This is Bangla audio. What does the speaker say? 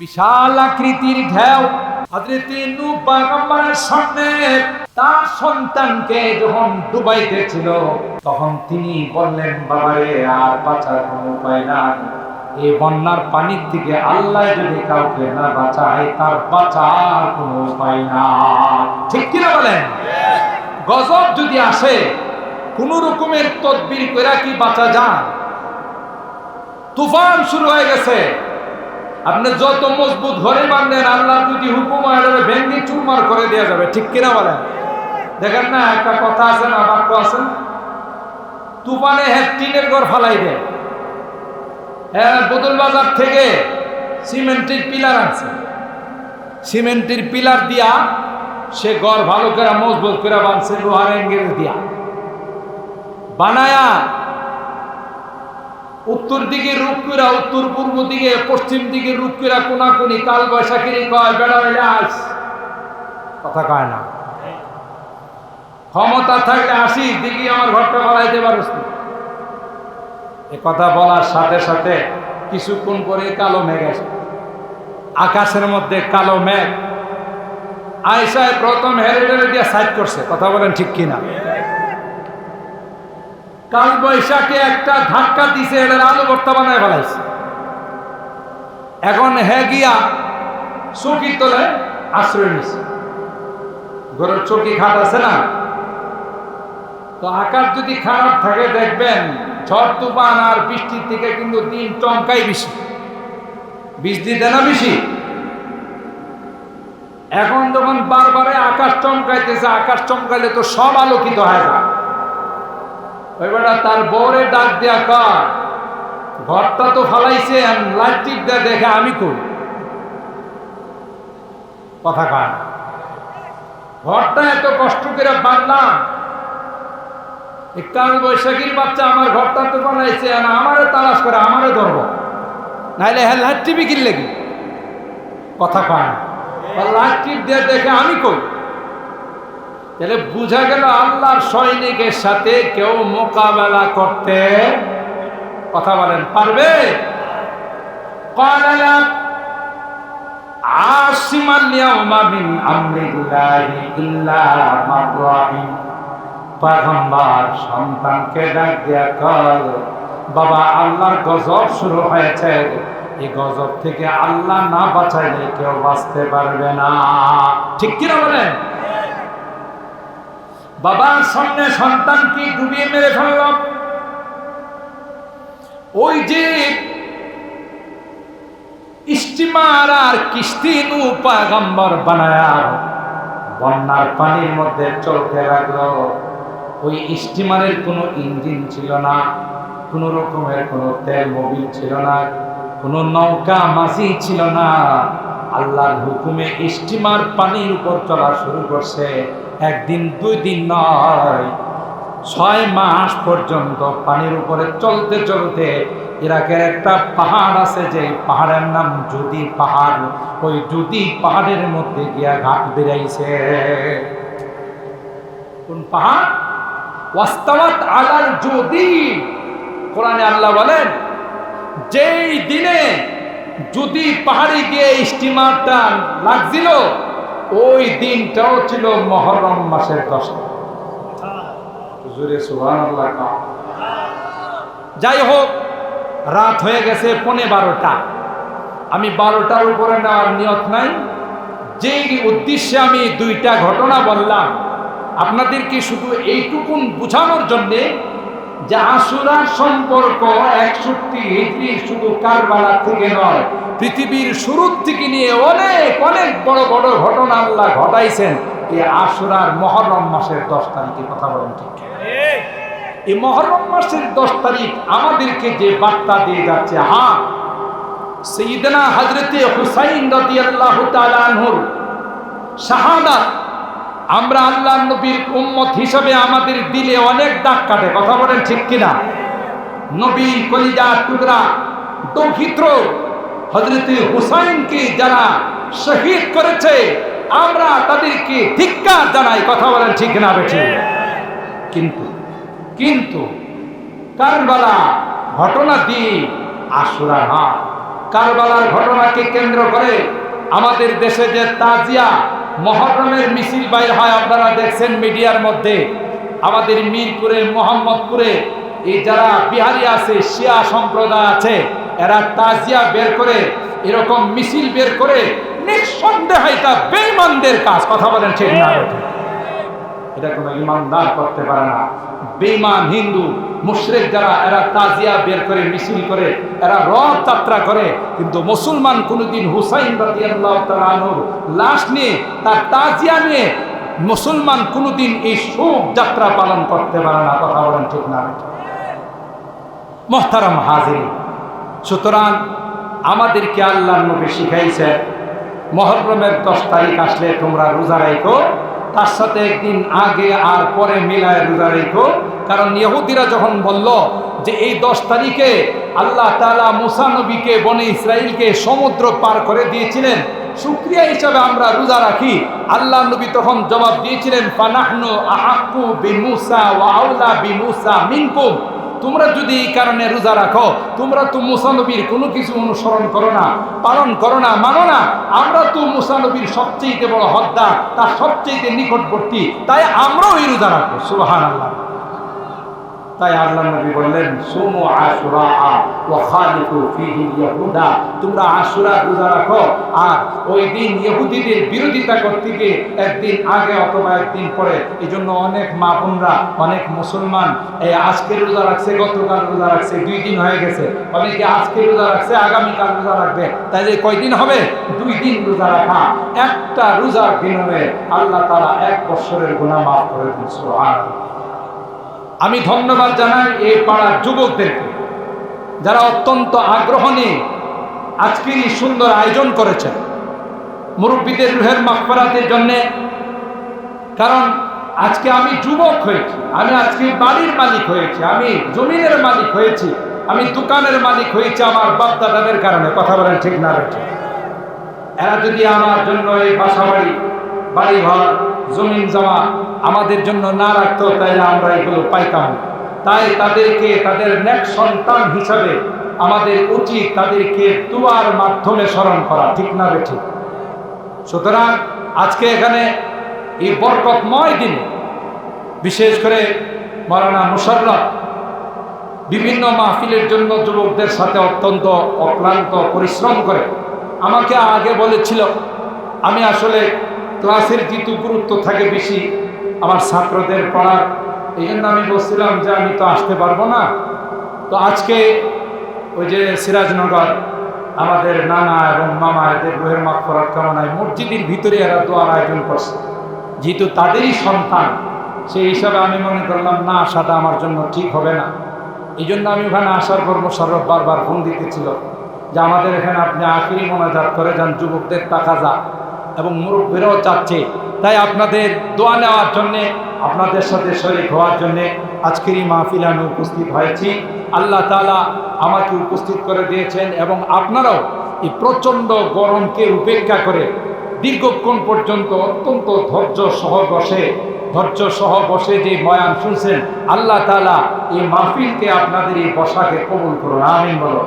বিশাল আকৃতির ঢেউ। সামনে তার সন্তানকে যখন তখন তিনি বললেন, বাবারে, আর বাঁচার কোনো উপায় এই বন্যার পানির থেকে আল্লাহ যদি কাউকে না বাঁচায়, তার বাঁচার কোনো উপায় না ঠিক কিনা বলেন? গজব যদি আসে, কোন রকমের তদবির করে কি বাঁচা যায়? তুফান শুরু হয়ে গেছে। আপনি যত মজবুত ঘরে বাঁধেন আল্লাহ যদি হুকুম এটাকে ভেঙ্গি চুরমার করে দেওয়া যাবে। ঠিক কিনা বলেন? দেখেন না, একটা কথা আছে না, বাক্য আছে? তুফানে হ্যাঁ টিনের ঘর ফালাই দেয়। হ্যাঁ বোতল বাজার থেকে সিমেন্টের পিলার আনছে। সিমেন্টের পিলার দিয়া সে ঘর ভালো করে মজবুত করে বানছে লোহার এঙ্গেল দিয়া। বানায়া উত্তর দিকে রূপকুরা উত্তর পূর্ব দিকে, পশ্চিম দিকে রূপকুরা কোনাকুনি, কাল বৈশাখী কয় বেড়া আস কথা কয় না। ক্ষমতা থাকলে আসি দিকে আমার ঘরটা বাড়াইতে পারিস। এ কথা বলার সাথে সাথে কিছুক্ষণ পরে কালো মেঘ আসে। আকাশের মধ্যে কালো মেঘ। আয়সায় প্রথম হেরিটেজ দিয়ে সাইড করছে, কথা বলেন ঠিক কিনা? কাল বৈশাখে একটা ধাক্কা দিছে এটার আলু ভর্তা বানায় এখন হে গিয়া চৌকির তলে আশ্রয় নিছে। ঘরের চৌকি খাট আছে না? তো আকাশ যদি খারাপ থাকে, দেখবেন ঝড়, তুফান আর বৃষ্টির থেকে কিন্তু দিন চমকাই বেশি। বৃষ্টি দেয় না বেশি? এখন যখন বারবারে আকাশ চমকাইতেছে, আকাশ চমকাইলে তো সব আলোকিত হয়ে যায়। বেটা তার বউরে ডাক দেয়া কর ঘরটা তো ফালাইছে লাইট টিপ দেয়া দেখে আমি কই? কথা কান ঘরটা এত কষ্ট করে বানলাম কাল বৈশাখীর বাচ্চা আমার ঘরটা তো বানাইছে, আর আমারে তালাশ করে আমারে ধরবো। নাইলে হ্যাঁ লাইট টিভি কিনলে কি কথা কান লাইট টিপ দিয়ে দেখে আমি কই? তাহলে বুঝা গেল আল্লাহর সৈনিকের সাথে কেউ মোকাবেলা করতে কথা বলেন, পারবে? সন্তানকে ডাক দেয়া কর বাবা, আল্লাহর গজব শুরু হয়েছে। এই গজব থেকে আল্লাহ না বাঁচাইলে কেউ বাঁচতে পারবে না। ঠিক কিনা বলেন? বাবার সামনে সন্তানকে ডুবিয়ে মেরে ফেলল ওই যে স্টিমার আর কিস্তি নু বানায়া বন্যার পানির মধ্যে চলতে লাগল। ওই স্টিমারের কোনো ইঞ্জিন ছিল না, কোনো রকমের কোনো তেল মোবিল ছিল না, কোনো নৌকা মাসি ছিল না। আল্লাহর হুকুমে স্টিমার পানির উপর চলা শুরু করছে। একদিন, দুই দিন নয়, ছয় মাস পর্যন্ত পানির উপরে চলতে চলতে ইরাকের একটা পাহাড় আছে যে পাহাড়ের নাম যদি পাহাড়। ওই যদি পাহাড়ের মধ্যে গিয়া ঘাট বেড়াইছে। কোন পাহাড়? ওয়াস্তাওয়াত আলাল যদি। কোরআনে আল্লাহ বলেন, যেই দিনে যদি পাহাড়ে গিয়ে স্টিমারটা লাগছিল, ওই দিনটাও ছিল মহরম মাসের হুজুরে যাই হোক, রাত হয়ে গেছে পনে বারোটা। আমি বারোটার উপরে নেওয়ার নিয়ত নাই। যেই উদ্দেশ্যে আমি দুইটা ঘটনা বললাম আপনাদেরকে শুধু এইটুকুন বোঝানোর জন্যে যে আশুরার সম্পর্ক একষট্টি হিজড়ি শুধু কারবালা থেকে নয়, পৃথিবীর শুরুর থেকে নিয়ে অনেক অনেক বড় বড় ঘটনা আল্লাহ ঘটাইছেন। এই আশুরার মহরম মাসের দশ তারিখে কথা বলেন ঠিক এই মহরম দশ তারিখ আমাদেরকে যে বার্তা দিয়ে যাচ্ছে হ্যাঁ সঈদনা হজরতে হুসাইন রাদিয়াল্লাহু তাআলা আনহুর শাহাদাত আমরা আল্লাহ নবীর উম্মত হিসাবে আমাদের দিলে অনেক দাগ কাটে, কথা বলেন ঠিক কিনা? নবী কলিজা টুকরা দৌহিত্র হজরত হুসাইনকে যারা শহীদ করেছে, আমরা তাদেরকে ধিক্কার জানাই, কথা বলেন ঠিক না বেঠি? কিন্তু কিন্তু কারবালা ঘটনা দিয়ে আশুরা না কারবালার ঘটনাকে কেন্দ্র করে আমাদের দেশে যে তাজিয়া মহরমের মিছিল বাইর হয়, আপনারা দেখছেন মিডিয়ার মধ্যে আমাদের মিরপুরে, মোহাম্মদপুরে, এই যারা বিহারি আছে, শিয়া সম্প্রদায় আছে, এরা তাজিয়া বের করে, এরকম মিছিল বের করে, নিঃসন্দেহ এটা বেইমানদের কাজ কথা বলেন ঠিক না? এটা কোনো ইমানদার করতে পারে না বেঈমান হিন্দু, মুশরিক যারা, এরা তাজিয়া বের করে, মিছিল করে, এরা রথ যাত্রা করে, কিন্তু মুসলমান কোনোদিন হুসাইন আনহুর লাশ নিয়ে, তার তাজিয়া নিয়ে মুসলমান কোনোদিন এই শোক যাত্রা পালন করতে পারে না কথা বলেন ঠিক না? মোহতারাম হাজির সুতরাং আমাদেরকে আল্লাহ নবী শিখাইছে মহরমের দশ তারিখ আসলে তোমরা রোজা রাখো তার সাথে একদিন আগে আর পরে মিলায় রোজা রেখো। কারণ ইহুদিরা যখন বলল যে এই দশ তারিখে আল্লাহ তালা মুসানবীকে বনে ইসরায়েলকে সমুদ্র পার করে দিয়েছিলেন, শুক্রিয়া হিসাবে আমরা রোজা রাখি। আল্লাহ নবী তখন জবাব দিয়েছিলেন, ফানাহনু আহাক্কু বিমুসা ওয়া আউলা বিমুসা মিনকুম। তোমরা যদি এই কারণে রোজা রাখো, তোমরা তো মুসানবীর কোনো কিছু অনুসরণ করো না, পালন করো না, মানো না। আমরা তো মুসানবীর সবচেয়ে বড় হদ্দা তার সবচেয়ে নিকটবর্তী। তাই আমরাও এই রোজা রাখব সুবাহ আল্লাহ তাই আল্লাহ নবী বললেন, সুমু আশুরা ওয়া খালিকু ফিহি ইয়াহুদা। তোমরা আশুরা রোজা রাখো আর ওই দিন ইহুদিদের বিরোধিতা করতে গিয়ে একদিন আগে অথবা একদিন পরে এই জন্য অনেক মা বোনরা, অনেক মুসলমান, এই আজকে রোজা রাখছে, গতকাল রোজা রাখছে, দুই দিন হয়ে গেছে। অনেকে আজকে রোজা রাখছে, আগামীকাল রোজা রাখবে। তাইলে কয়দিন হবে? দুই দিন রোজা রাখা। একটা রোজার বিনিময়ে আল্লাহ তারা এক বছরের গুণা মাফ করে দিন, সুবহানাল্লাহ। আমি ধন্যবাদ জানাই এই পাড়ার যুবকদেরকে, যারা অত্যন্ত আগ্রহ নিয়ে আজকের এই সুন্দর আয়োজন করেছেন। মুরব্বীদের রুহের মাকফরাতের জন্যে, কারণ আজকে আমি যুবক হয়েছি, আমি আজকে বাড়ির মালিক হয়েছি, আমি জমিনের মালিক হয়েছি, আমি দোকানের মালিক হয়েছি আমার বাপদাদাদের কারণে, কথা বলেন ঠিক না রয়েছে এরা যদি আমার জন্য এই বাসা বাড়ি বাড়ি ঘর জমিন জমা আমাদের জন্য না রাখতো, তাইলে আমরা এগুলো পাইতাম তাই তাদেরকে, তাদের নেক সন্তান হিসাবে আমাদের উচিত তাদেরকে দুয়ার মাধ্যমে স্মরণ করা, ঠিক না বে ঠিক সুতরাং আজকে এখানে এই বরকতময় দিনে, বিশেষ করে মৌলানা মুশাররফ, বিভিন্ন মাহফিলের জন্য যুবকদের সাথে অত্যন্ত অক্লান্ত পরিশ্রম করে, আমাকে আগে বলেছিল, আমি আসলে ক্লাসের যেহেতু গুরুত্ব থাকে বেশি আমার ছাত্রদের পড়ার। এই জন্য আমি বলছিলাম যে আমি তো আসতে পারব না। তো আজকে ওই যে সিরাজনগর, আমাদের নানা এবং মামা এদের রোহের মাঠ করার কামনায় মসজিদের ভিতরে এরা দোয়ার আয়োজন করছে। যেহেতু তাদেরই সন্তান, সেই হিসাবে আমি মনে করলাম, না, আসাটা আমার জন্য ঠিক হবে না। এই জন্য আমি ওখানে আসার পর মোশাররফ বারবার ফোন দিতেছিল যে, আমাদের এখানে আপনি আখিরি মোনাজাত করে যান, যুবকদের টাকা যা এবং মুরব্বীরাও চাচ্ছে। তাই আপনাদের দোয়া নেওয়ার জন্যে, আপনাদের সাথে শরীর হওয়ার জন্যে আজকের এই মাহফিলে আমি উপস্থিত হয়েছি। আল্লাহ তালা আমাকে উপস্থিত করে দিয়েছেন এবং আপনারাও এই প্রচণ্ড গরমকে উপেক্ষা করে দীর্ঘক্ষণ পর্যন্ত অত্যন্ত ধৈর্য সহ বসে, ধৈর্য সহ বসে যে বয়ান শুনছেন, আল্লাহ তালা এই মাহফিলকে আপনাদের এই বসাকে কবুল করুন। আমিন বলো।